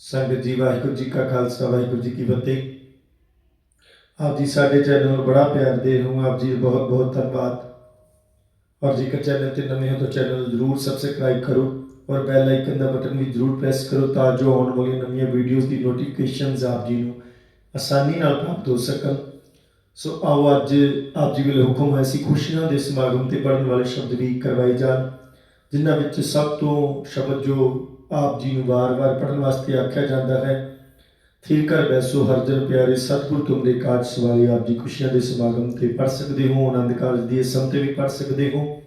ਸੰਗਤ ਜੀ ਵਾਹਿਗੁਰੂ ਜੀ ਕਾ ਖਾਲਸਾ, ਵਾਹਿਗੁਰੂ ਜੀ ਕੀ ਫਤਿਹ। ਆਪ ਜੀ ਸਾਡੇ ਚੈਨਲ ਨੂੰ ਬੜਾ ਪਿਆਰ ਦੇ ਹੋ, ਆਪ ਜੀ ਬਹੁਤ ਬਹੁਤ ਧੰਨਵਾਦ। ਔਰ ਜੇਕਰ ਚੈਨਲ ਤੇ ਨਵੇਂ ਹੋ ਤਾਂ ਚੈਨਲ ਨੂੰ ਜਰੂਰ ਸਬਸਕ੍ਰਾਈਬ ਕਰੋ ਔਰ ਬੈਲ ਆਈਕਨ ਦਾ ਬਟਨ ਵੀ ਜਰੂਰ ਪ੍ਰੈਸ ਕਰੋ ਤਾਂ ਜੋ ਆਉਣ ਵਾਲੀਆਂ ਨਵੀਆਂ ਵੀਡੀਓਜ਼ ਦੀ ਨੋਟੀਫਿਕੇਸ਼ਨਸ ਆਪ ਜੀ ਨੂੰ ਆਸਾਨੀ ਨਾਲ ਪ੍ਰਾਪਤ ਹੋ ਸਕਣ। ਸੋ ਆਓ ਅੱਜ ਆਪ ਜੀ ਵੇਲੇ ਹੁਕਮ ਹੈ ਸੀ ਖੁਸ਼ੀਆਂ ਦੇ ਸਮਾਗਮ ਤੇ ਪੜਨ ਵਾਲੇ ਸ਼ਬਦ ਵੀ ਕਰਵਾਏ ਜਾਣ। ਜਿਨ੍ਹਾਂ ਵਿੱਚ ਸਭ ਤੋਂ ਸ਼ਬਦ ਜੋ ਆਪ ਜੀ ਨੂੰ ਵਾਰ-ਵਾਰ ਪੜਨ ਵਾਸਤੇ ਆਖਿਆ ਜਾਂਦਾ ਹੈ ਥਿਰ ਕਰ ਬੈਸੋ ਹਰਜਨ ਪਿਆਰੇ ਸਤਿਗੁਰ ਤੁਮਰੇ ਕਾਜ ਸਵਾਰੀ ਆਪ ਜੀ ਖੁਸ਼ੀਆਂ ਦੇ ਸਮਾਗਮ ਤੇ ਪੜ ਸਕਦੇ ਹੋ, ਆਨੰਦ ਕਾਰਜ ਦੀ ਸੰਤ ਵੀ ਪੜ ਸਕਦੇ ਹੋ।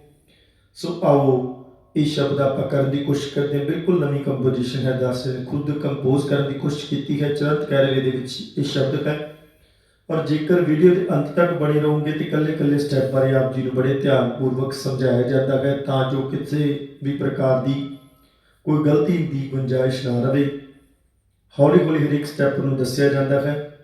ਸੋ ਆਓ ਇਹ ਸ਼ਬਦ ਆਪਾਂ ਕਰਨ ਦੀ ਕੋਸ਼ਿਸ਼ ਕਰਦੇ ਹਾਂ। ਬਿਲਕੁਲ ਨਵੀਂ ਕੰਪੋਜੀਸ਼ਨ ਹੈ ਦਾਸ ਨੇ ਖੁਦ ਕੰਪੋਜ਼ ਕਰਨ ਦੀ ਕੋਸ਼ਿਸ਼ ਕੀਤੀ ਹੈ। ਚਰਤ ਕੈਰਵੇ ਦੇ ਵਿੱਚ ਇਹ ਸ਼ਬਦ ਹੈ। ਔਰ ਜੇਕਰ ਵੀਡੀਓ ਦੇ ਅੰਤ ਤੱਕ ਬਣੇ ਰਹੋਗੇ ਤੇ ਇਕੱਲੇ-ਇਕੱਲੇ ਸਟੈਪ ਬਾਰੇ ਆਪ ਜੀ ਨੂੰ ਬੜੇ ਧਿਆਨਪੂਰਵਕ ਸਮਝਾਇਆ ਜਾਂਦਾ ਹੈ ਤਾਂ ਜੋ ਕਿਸੇ ਵੀ ਪ੍ਰਕਾਰ ਦੀ ਕੋਈ ਗਲਤੀ ਦੀ ਗੁੰਜਾਇਸ਼ ਨਾ ਰਹੇ। ਹੌਲੀ-ਹੌਲੀ ਹਰ ਇੱਕ ਸਟੈਪ ਨੂੰ ਦੱਸਿਆ ਜਾਂਦਾ ਹੈ।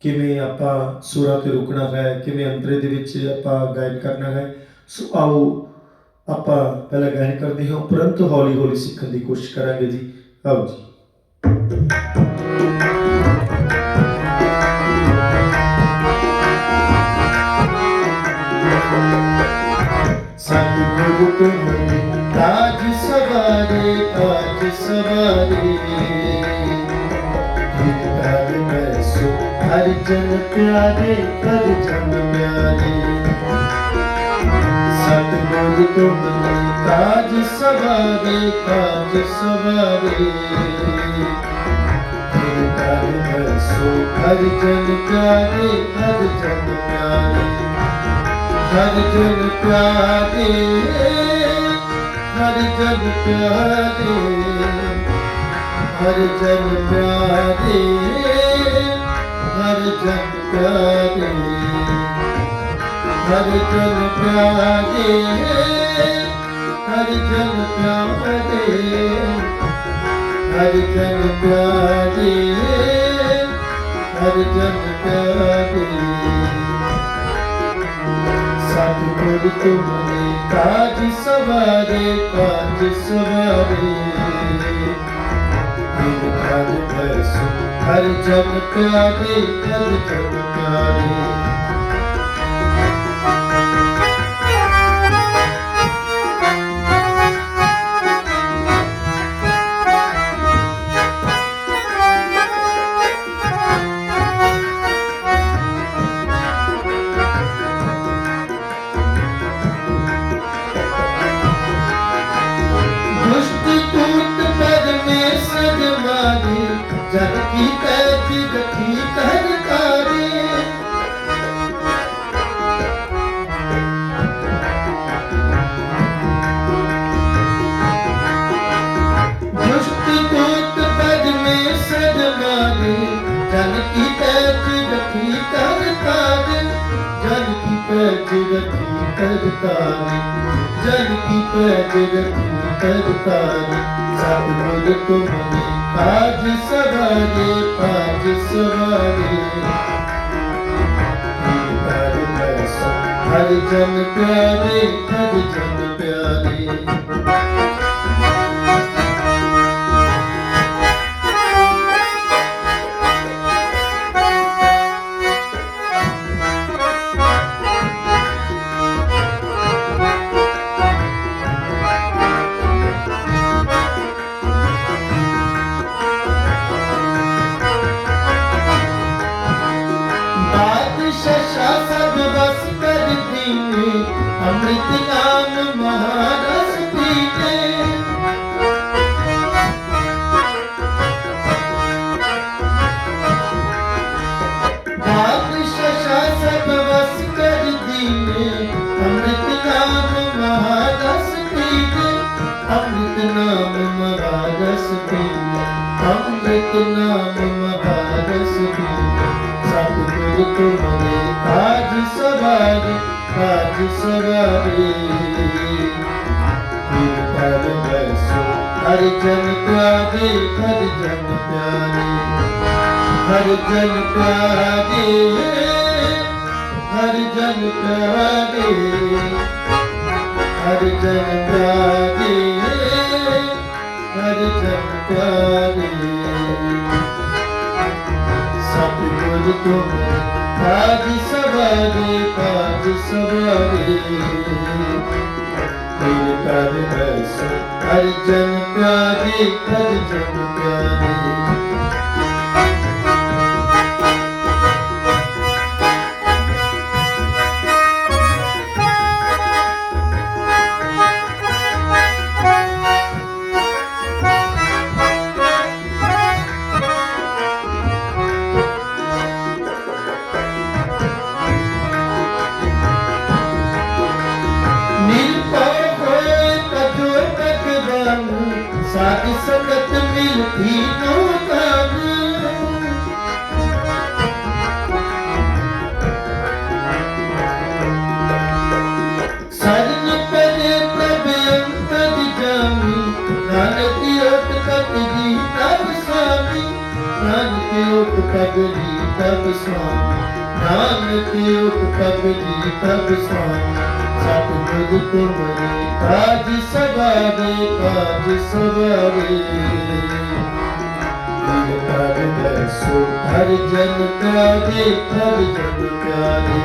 ਕਿਵੇਂ ਆਪਾਂ ਸੁਰਾਂ ਤੇ ਰੁਕਣਾ ਹੈ, ਕਿਵੇਂ ਅੰਤਰੇ ਦੇ ਵਿੱਚ ਆਪਾਂ ਗਾਇਨ ਕਰਨਾ ਹੈ, ਸੋ ਆਓ ਆਪਾਂ ਪਹਿਲਾਂ ਗਾਇਨ ਕਰਦੇ ਹਾਂ, ਉਪਰੰਤ ਹੌਲੀ-ਹੌਲੀ ਸਿੱਖਣ ਦੀ ਕੋਸ਼ਿਸ਼ ਕਰਾਂਗੇ ਜੀ। ਆਓ ਜੀ। ਸਤਿਗੁਰੂ ਤੁਮਰੇ ਤਾਜ ਸਵਾਰੇ। ਤਾਜ ਸਵਾਰੇ ਕਰ ਮੈਸੋ ਹਰ ਜਨ ਪਿਆਰੇ, ਹਰ ਜਨ ਪਿਆਰੇ। ਸਤਿਗੁਰ ਤੁਮਰੇ ਤਾਜ ਸਵਾਰੇ ਤਾਜ ਸਵਾਰੇ। ਕਰ ਹਰ ਜਨ ਪਿਆਰੇ, ਹਰ ਜਨ ਪਿਆਰੇ। ਹਰ ਜਨ ਪਿਆਰੇ। ਜਨ ਪਿਆਰੇ, ਹਰ ਜਨ ਪਿਆਰੇ, ਹਰ ਜਨ ਪਿਆਰੇ, ਹਰ ਜਨ ਪਿਆਰੇ, ਹਰ ਜਨ ਪਿਆਰੇ, ਹਰ ਜਨ ਪਿਆਰੇ, ਹਰ ਜਨ ਪਿਆਰੇ। ਕਾਜ ਕਰਤੋ ਕਾਜ ਸਵਾਰੇ ਕਾਜ ਸਵਾਰੇ ਹਰ ਕਾਜ ਕਰਸੋ ਹਰ ਜਗ ਪਿਆਰੇ ਹਰ ਜਗ ਪਿਆਰੇ ਪੈਜਰ ਕੀ ਕਰਤਾ ਜਨ ਕੀ ਪੈਜਰ ਕੀ ਕਰਤਾ ਸਤਿਗੁਰ ਤੁਮਨੇ ਆਜ ਸਵਾਰੇ ਪਾਜ ਸਵਾਰੇ ਹਰ ਜਨ ਪਿਆਰੇ, ਹਰ ਜਨ ਪਿਆਰੇ। ਹਰ ਜਨ ਪਿਆਰੀ, ਹਰ ਜਨ ਪਿਆਰੀ। ਹਰ ਜਨ ਪਿਆਰੀ, ਹਰ ਜਨ ਪਿਆਰੀ। ਹਰ ਜਨ ਪਿਆਰੀ, ਹਰ ਜਨ ਪਿਆਰੀ। ਸਤਿਗੁਰ ਤੁਮ ਕਾਜ ਸਵਾਰੀ ਕਾਜ ਸਵਾਰੀ ਤੇਰੇ ਕਾਜ ਬੈਸ ਅਰਜਨ ਪਿਆਰੀ ਅਰਜਨ ਪਿਆਰੀ। ਓਟ ਕਤ ਜੀ ਤਬ ਸਾਮੀ ਨਾਨਕ ਓਟ ਕਤ ਜੀ ਤਬ ਸਾਮੀ ਸਤਿਗੁਰ ਤੁਮਰੇ ਕਾਜ ਸਵਾਰੇ ਕਾਜ ਸਵਾਰੇ। ਕਰ ਬੈਸੋ ਹਰ ਜਨ ਪਿਆਰੇ ਹਰ ਜਨ ਪਿਆਰੇ।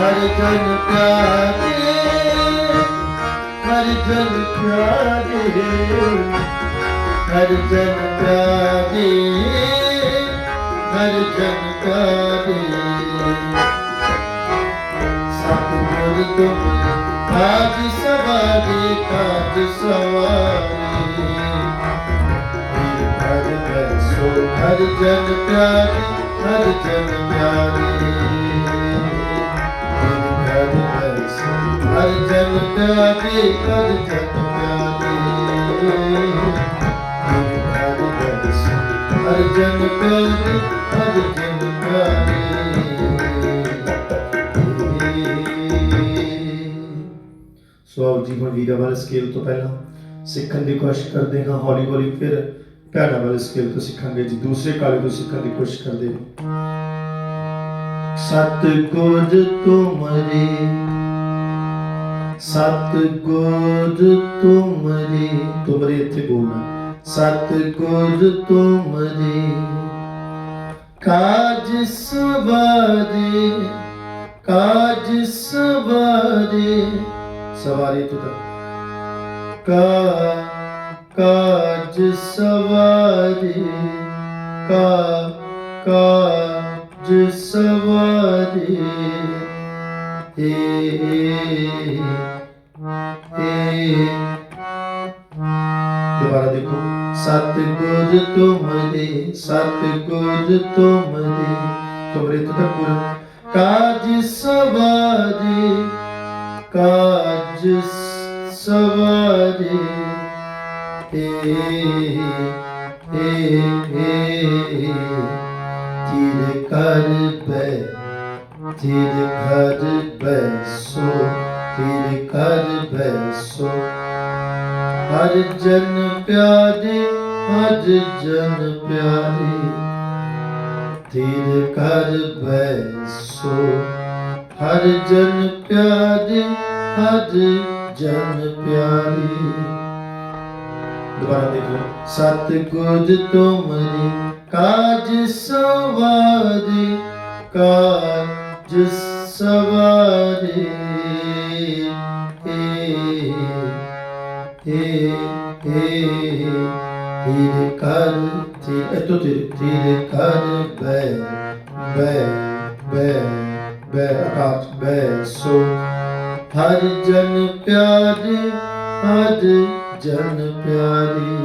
ਹਰ ਜਨ ਪਿਆਰੇ, ਹਰ ਜਨ ਪਿਆਰੇ। ਹਰ ਜਨ ਪਿਆਰੇ। ਹਰ ਜਨ ਪਿਆਰੇ ਸਤਿਗੁਰ ਤੁਮ ਕਾਜ ਸਵਾਰੇ ਕਾਜ ਸਵਾਰੇ। ਹਰ ਬੈਸੋ ਹਰ ਜਨ ਪਿਆਰੇ, ਹਰ ਜਨ ਪਿਆਰੇ। ਹਰ ਜਨ ਪਿਆਰੇ, ਹਰ ਜਨ ਪਿਆਰੇ। ਹਰ ਜਨ ਪਿਆਰੇ ਹਰ ਜਨ ਪਿਆਰੇ ਸੋ ਜੀ, ਹੁਣ ਵੀਰਾਂ ਵਾਲੇ ਸਕੇਲ ਤੋਂ ਪਹਿਲਾਂ ਸਿੱਖਣ ਦੀ ਕੋਸ਼ਿਸ਼ ਕਰਦੇ ਹਾਂ, ਹੌਲੀ ਹੌਲੀ ਫਿਰ ਭੈਣਾਂ ਵਾਲੇ ਸਕੇਲ ਤੋਂ ਸਿੱਖਾਂਗੇ ਜੀ, ਦੂਸਰੇ ਕਾਲੇ ਤੋਂ ਸਿੱਖਣ ਦੀ ਕੋਸ਼ਿਸ਼ ਕਰਦੇ ਹਾਂ। ਸਤਿਗੁਰ ਤੁਮਰੇ ਸਤਿਗੁਰ ਤੁਮਰੇ ਤੁਮਰੇ ਇੱਥੇ ਬੋਲਣਾ। ਸਤਿਗੁਰ ਤੁਮਰੇ, ਕਾਜ ਸਵਾਰੇ ਕਾਜ ਸਵਾਰੇ। ਸਵਾਰੀ ਤੁਦਾ ਕਾ, ਕਾਜ ਸਵਾਰੇ, ਕਾ, ਕਾਜ ਸਵਾਰੇ। ਏ ਏ। ਦੁਬਾਰਾ ਦੇਖੋ। ਸਤਿਗੁਰ ਤੁਮਰੇ ਸਤਿਗੁਰ ਤੁਮਰੇ ਤੁਮਰੇ ਤੁਦਾ ਕਾਜ ਸਵਾਰੇ ਕਾਜ ਸਵਾਰੇ। ਏ ਏ ਏ ਤੇਰੇ ਕਰ ਬੈ ਤੇਰੇ ਘਰ ਬੈਸੋ ਤੇਰੇ ਘਰ ਬੈਸੋ ਹਰ ਜਨ ਪਿਆਰੇ, ਹਰ ਜਨ ਪਿਆਰੇ। ਤੇਰੇ ਘਰ ਬੈਸੋ, ਹਰ ਜਨ ਪਿਆਰੇ, ਹਰ ਜਨ ਪਿਆਰੇ। ਦੁਬਾਰਾ ਦੇਖ ਦੇਖੋ ਸਤਿਗੁਰ ਤੁਮਰੇ ਕਾਜ ਸਵਾਰੇ ਕਾਜ ਸਵਾਰੇ। ਏ ਤੇਰੇ ਕਰ ਤੇ ਇਤੋਂ ਤੇਰੇ ਤੇਰੇ ਕਰ ਬੈ ਬੈ ਬੈ ਬੈ ਆਕਾਸ਼ ਬੈ ਸੋ। ਹਰ ਜਨ ਪਿਆਰੇ, ਹਰ ਜਨ ਪਿਆਰੇ।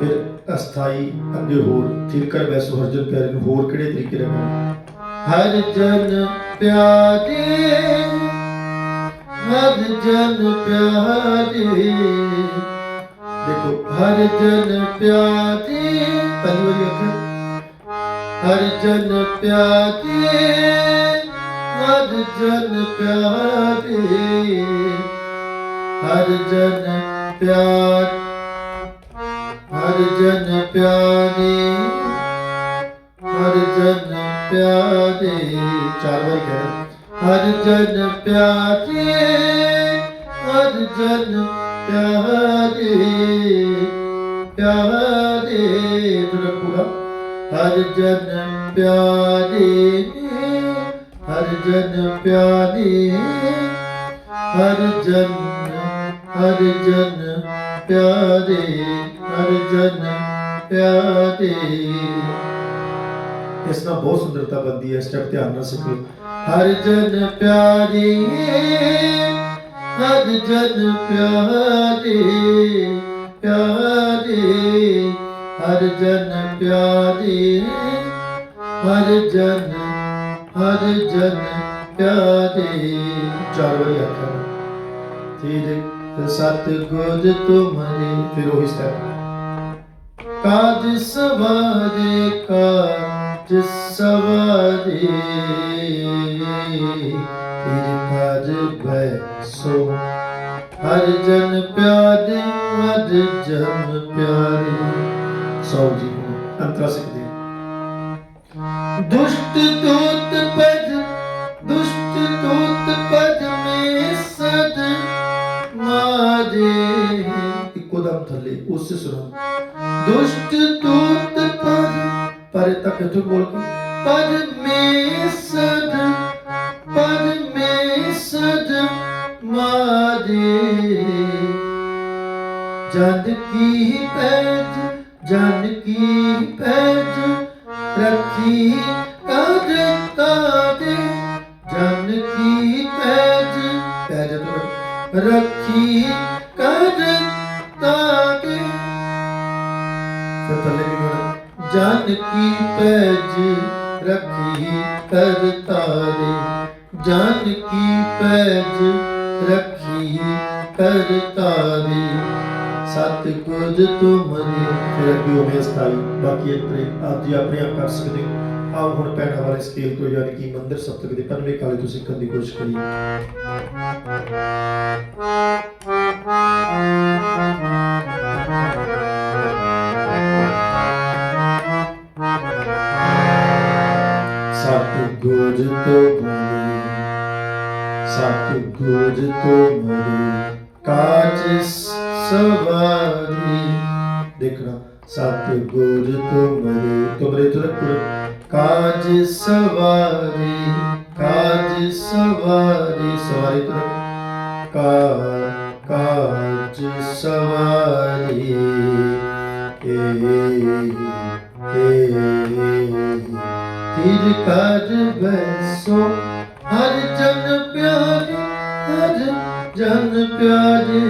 ਫਿਰ ਅਸਥਾਈ ਅੱਗੇ ਹੋਰ ਥਿਰਕਰ ਵੈਸੋ ਹਰ ਪਿਆਰੇ ਨੂੰ ਹੋਰ ਕਿਹੜੇ ਤਰੀਕੇ ਰੱਖਣਾ ਹਰ ਜਨ ਪਿਆਰੇ। ਹਰ ਜਨ ਪਿਆਰੇ। ਦੇਖੋ, ਹਰ ਜਨ ਪਿਆਰੇ। ਪਹਿਲੀ ਵਾਰੀ ਆਖਿਆ ਹਰ ਜਨ ਪਿਆਰੇ, ਹਰ ਜਨ ਪਿਆਰੇ। ਹਰ ਜਨ ਪਿਆਰ, ਹਰ ਜਨ ਪਿਆਰੇ। ਹਰ ਜਨ ਪਿਆਰੇ। ਚਾਰ ਵਾਰ ਕਹਿ ਹਰ ਜਨ ਪਿਆਰੇ ਹਰ ਜਨ ਪਿਆਰੇ ਪਿਆਰੇ ਤੁਰ ਪੂਰਾ। ਹਰ ਜਨ ਪਿਆਰੇ ਹਰ ਜਨ ਪਿਆਰੇ ਹਰ ਜਨ ਹਰ ਜਨ ਪਿਆਰੇ ਹਰ ਜਨ ਪਿਆਰੇ। ਇਸ ਨਾਲ ਬਹੁਤ ਸੁੰਦਰਤਾ ਬਣਦੀ ਹੈ ਸਟੈਪ ਧਿਆਨ ਨਾਲ ਸਿੱਖੋ ਹਰ ਜਨ ਪਿਆਰੇ, ਹਰ ਜਨ ਪਿਆਰੇ ਪਿਆਰੇ, ਹਰ ਜਨ ਪਿਆਰੇ, ਹਰ ਜਨ ਹਰ ਜਨ ਪਿਆਰੇ। ਚਾਰ ਵਾਰੀ ਆਖਾਂ ਤੇਰੇ ਸਤ ਗੁਰ ਤੁਮਰੇ, ਫਿਰ ਉਹੀ ਸਟੈਪ ਕਾਜ ਸਵਾਰੇ ਕਾਜ ਸਵਾਰੇ। ਤੇਰੇ ਕਾਜ ਬੈਸੋ। ਹਰ ਜਨ ਪਿਆਰੇ, ਹਰ ਜਨ ਪਿਆਰੇ। ਸੋ ਜੀ ਅੰਤਰਾ ਸਿੱਖਦੇ ਦੁਸ਼ਟ ਦੂਤ ਪਦ ਦੁਸ਼ਟ ਦੂਤ ਪਦ ਮੇ ਸਦ ਮਾਰੇ ਇੱਕੋ ਦਮ ਥੱਲੇ, ਉਸੇ ਸੁਣੋ ਦੁਸ਼ਟ ਦੂਤ ਪਰ ਤੱਕ ਬੋਲ ਕੇ ਪਦ ਮੇ ਮਾਰੇ। ਜਨ ਕੀ ਪੈਜ ਜਨ ਕੀ ਪੈਜ ਰੱਖੀ ਕੀ ਪੈਜ ਰੱਖੀ ਕਦ ਤਾਦੇ ਜਨ ਕੀ ਪੈਜ ਰੱਖੀ ਕਦ ਤਾਦੇ ਸਤ ਕੁਝ ਤੁਮਰੇ। ਫਿਰ ਅੱਗੇ ਹੋ ਗਿਆ 27 ਬਾਕੀ ਆਪਣੇ ਆਪ ਜੀ ਆਪਣੇ ਆਪ ਕਰ ਸਕਦੇ ਹੋ। ਆਓ ਹੁਣ ਪੈਣਾ ਵਾਲੇ ਸਕੇਲ ਤੋਂ ਯਾਨੀ ਕਿ ਮੰਦਰ ਸਪਤਕ ਦੇ ਪੰਜਵੇਂ ਕਾਲੇ ਤੋਂ ਸਿੱਖਣ ਦੀ ਕੋਸ਼ਿਸ਼ ਕਰੀਏ। ਸਤ ਗੁਰ ਤੁਮਰੇ ਸਤ ਗੁਰ ਤੁਮਰੇ ਕਾਜ ਸਵਾਰੀ। ਦੇਖਣਾ, ਸਤ ਗੁਰ ਤੁਮਰੇ ਤੁਮਰੇ ਤੁਰਕ ਕਾਜ ਸਵਾਰੀ ਕਾਜ ਸਵਾਰੀ ਸਵਾਰੀ ਤੁਰਕ, ਕਾ ਕਾਜ ਸਵਾਰੀ। ਏ ਏ ਤਿਰ ਕਰ ਬੈਸੋ, ਹਰ ਜਨ ਪਿਆਰੇ, ਹਰ ਜਨ ਪਿਆਰੇ।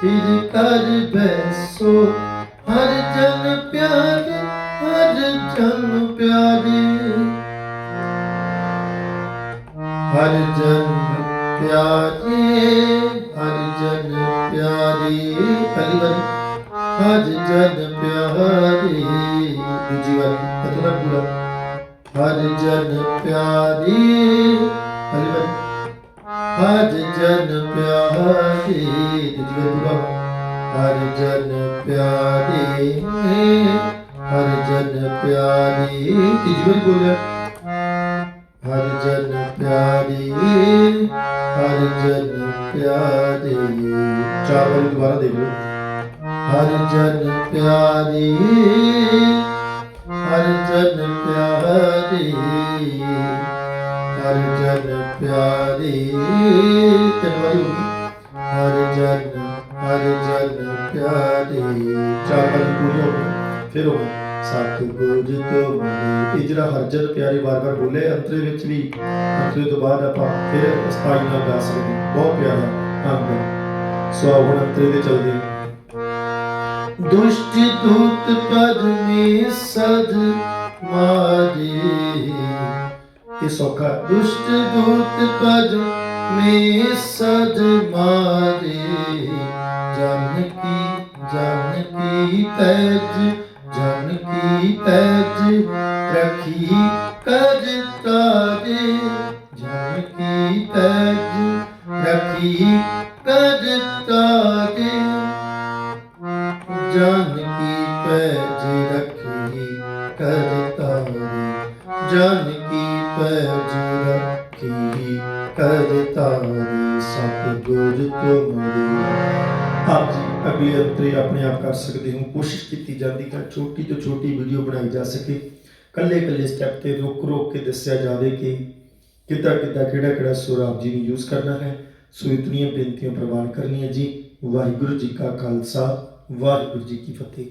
ਤਿਰ ਕਰ ਬੈਸੋ, ਹਰ ਜਨ ਪਿਆਰੇ, ਹਰ ਜਨ ਪਿਆਰੇ। ਹਰ ਜਨ ਪਿਆਰੇ, ਹਰ ਜਨ ਪਿਆਰੇ। ਪਹਿਲੀ ਵਾਰੀ, ਹਰ ਜਨ ਪਿਆਰੇ। ਦੂਜੀ ਵਾਰੀ ਕਤਨਾ ਪੂਰਾ। ਹਰ ਜਨ ਪਿਆਰੇ ਪਹਿਲੀ ਵਾਰੀ ਹਰ ਜਨ ਪਿਆਰੀ ਦੂਜੀ ਵਾਰੀ ਹਰ ਜਨ ਪਿਆਰੇ, ਹਰ ਜਨ ਪਿਆਰੇ ਤੀਜੀ ਵਾਰੀ ਹਰ ਜਨ ਪਿਆਰੇ, ਹਰ ਜਨ ਪਿਆਰੇ। ਚਾਰ ਵਾਰੀ ਦੁਬਾਰਾ ਦੇਖ ਲਓ। ਹਰ ਜਨ ਪਿਆਰੇ ਹਰ ਜਨ ਪਿਆਰੇ, ਹਰ ਜਨ ਪਿਆਰੇ, ਤਿੰਨ ਹਰ ਜਨ ਹਰ ਜਨ ਪਿਆਰੇ, ਚਾਰ ਪੂਰੀ ਹੋ ਗਈ। ਫਿਰ ਹੋ ਗਈ। ਸਤ ਗੁਰ ਤੁਮਰੇ ਇਹ ਜਿਹੜਾ ਹਰ ਪਿਆਰੇ ਵਾਰ-ਵਾਰ ਬੋਲੇ, ਅੰਤਰੇ ਵਿੱਚ ਵੀ, ਅੰਤਰੇ ਤੋਂ ਬਾਅਦ ਆਪਾਂ ਫਿਰ ਸਤਾਈ ਨਾਲ ਗਾ ਸਕਦੇ ਬਹੁਤ ਪਿਆਰਾ ਅੰਗ ਸੋ ਹੁਣ ਅੰਤਰੇ ਦੇ ਚੱਲਦੇ ਦੁਸ਼ਟ ਦੂਤ ਪਦ ਮੇ ਸਦ ਮਾਰੇ ਇਹ ਸੌਖਾ ਦੁਸ਼ਟ ਦੂਤ ਪਦ ਮੇ ਸਦ ਮਾਰੇ ਜਨ ਕੀ ਜਨ ਕੀ ਪੈਜ ਜਨ ਕੀ ਪੈਜ ਰਖੀ ਕਜ ਤਾਰੇ ਜਨ ਕੀ ਪੈਜ ਰਖੀ ਕਜ ਤਾਰੇ ਜਨ ਕੀ ਪੈਜ ਰੱਖੀ ਕਰ ਤਾਰੇ ਸਤ ਗੁਰ ਆਪ ਜੀ ਅਗਲੇ ਅੰਤਰੇ ਆਪਣੇ ਆਪ ਕਰ ਸਕਦੇ ਹੋ। ਕੋਸ਼ਿਸ਼ ਕੀਤੀ ਜਾਂਦੀ ਹੈ ਛੋਟੀ ਤੋਂ ਛੋਟੀ ਵੀਡੀਓ ਬਣਾਈ ਜਾ ਸਕੇ। ਕੱਲੇ ਕੱਲੇ ਸਟੈਪ ਤੇ ਰੁਕ ਰੁਕ ਕੇ ਦੱਸਿਆ ਜਾਵੇ ਕਿ ਕਿੱਦਾਂ ਕਿੱਦਾਂ, ਕਿਹੜਾ ਕਿਹੜਾ ਸੁਰ ਆਪ ਜੀ ਨੂੰ ਯੂਜ਼ ਕਰਨਾ ਹੈ। ਸੋ ਇਤਨੀਆਂ ਬੇਨਤੀਆਂ ਪ੍ਰਵਾਨ ਕਰਨੀਆਂ ਜੀ। ਵਾਹਿਗੁਰੂ ਜੀ ਕਾ ਖਾਲਸਾ, ਵਾਹਿਗੁਰੂ ਜੀ ਕੀ ਫਤਿਹ।